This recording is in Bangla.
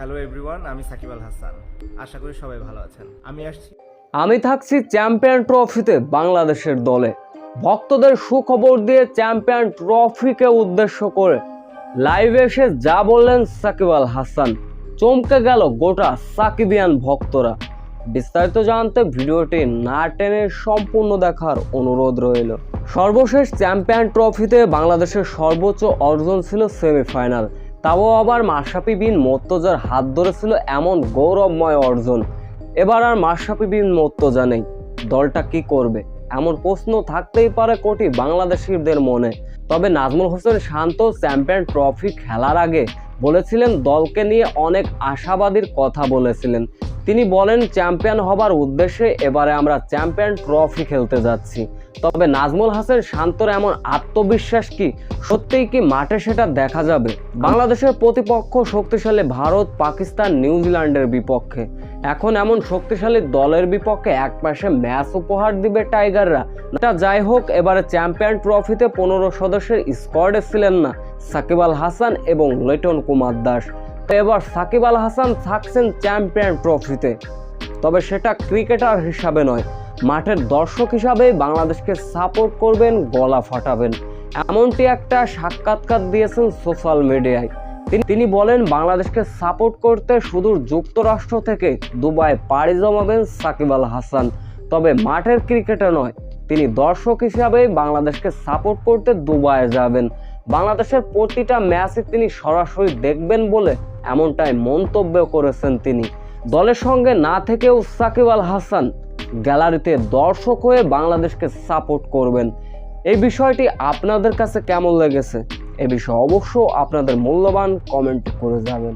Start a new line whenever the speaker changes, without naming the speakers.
হ্যালো এভরিওয়ান আমি সাকিব আল হাসান। আশা করি সবাই ভালো আছেন। আমি আসছি
আমি থাকছি চ্যাম্পিয়ন ট্রফিতে বাংলাদেশের দলে। ভক্তদের সুখবর দিয়ে চ্যাম্পিয়ন ট্রফিকে উদ্দেশ্য করে লাইভে এসে যা বললেন সাকিব আল হাসান, চমকে গেল গোটা সাকিবিয়ান ভক্তরা। বিস্তারিত জানতে ভিডিওটি না টেনে সম্পূর্ণ দেখার অনুরোধ রইল। সর্বশেষ চ্যাম্পিয়ন ট্রফিতে বাংলাদেশের সর্বোচ্চ অর্জন ছিল সেমিফাইনাল। তাও আবার মাশরাফি বিন মোর্তজার হাত ধরেছিল এমন গৌরবময় অর্জন। এবার আর মাশরাফি বিন মোর্তজা নেই। দলটা কি করবে? এমন প্রশ্ন থাকতেই পারে কোটি বাংলাদেশিদের মনে। তবে নাজমুল হোসেন শান্ত চ্যাম্পিয়ন ট্রফি খেলার আগে বলেছিলেন, দলকে নিয়ে অনেক আশাবাদীর কথা বলেছিলেন। তিনি বলেন, চ্যাম্পিয়ন হবার উদ্দেশ্যে এবারে আমরা চ্যাম্পিয়ন ট্রফি খেলতে যাচ্ছি। তবে নাজমুল হাসান শান্তর এমন আত্মবিশ্বাস কি? সত্যিই কি মাঠে সেটা দেখা যাবে? বাংলাদেশের প্রতিপক্ষ শক্তিশালী ভারত, পাকিস্তান, নিউজিল্যান্ডের বিপক্ষে। এখন এমন শক্তিশালী দলের বিপক্ষে এক পাশে ম্যাচ উপহার দিবে টাইগাররা। এটা যাই হোক, এবারে চ্যাম্পিয়ন ট্রফিতে পনেরো সদস্যের স্কোয়াডে ছিলেন না সাকিব আল হাসান এবং লেটন কুমার দাস। এবার সাকিব আল হাসান থাকছেন চ্যাম্পিয়ন ট্রফিতে। তবে সেটা ক্রিকেটার হিসাবে নয়, মাঠের দর্শক হিসাবেই বাংলাদেশকে সাপোর্ট করবেন, গলা ফাটাবেন। এমনটি একটা সাক্ষাৎকার দিয়েছেন সোশ্যাল মিডিয়ায়। তিনি বলেন, বাংলাদেশকে সাপোর্ট করতে সুদূর যুক্তরাষ্ট্র থেকে দুবাই পাড়ি জমাবেন সাকিব আল হাসান। তবে মাঠের ক্রিকেটে নয়, তিনি দর্শক হিসাবেই বাংলাদেশকে সাপোর্ট করতে দুবাইয়ে যাবেন। বাংলাদেশের প্রতিটা ম্যাচে তিনি সরাসরি দেখবেন বলে এমনটাই মন্তব্য করেছেন তিনি। দলের সঙ্গে না থেকেও সাকিব আল হাসান গ্যালারিতে দর্শক হয়ে বাংলাদেশকে সাপোর্ট করবেন। এই বিষয়টি আপনাদের কাছে কেমন লেগেছে? এ বিষয়ে অবশ্য আপনাদের মূল্যবান কমেন্ট করে যাবেন।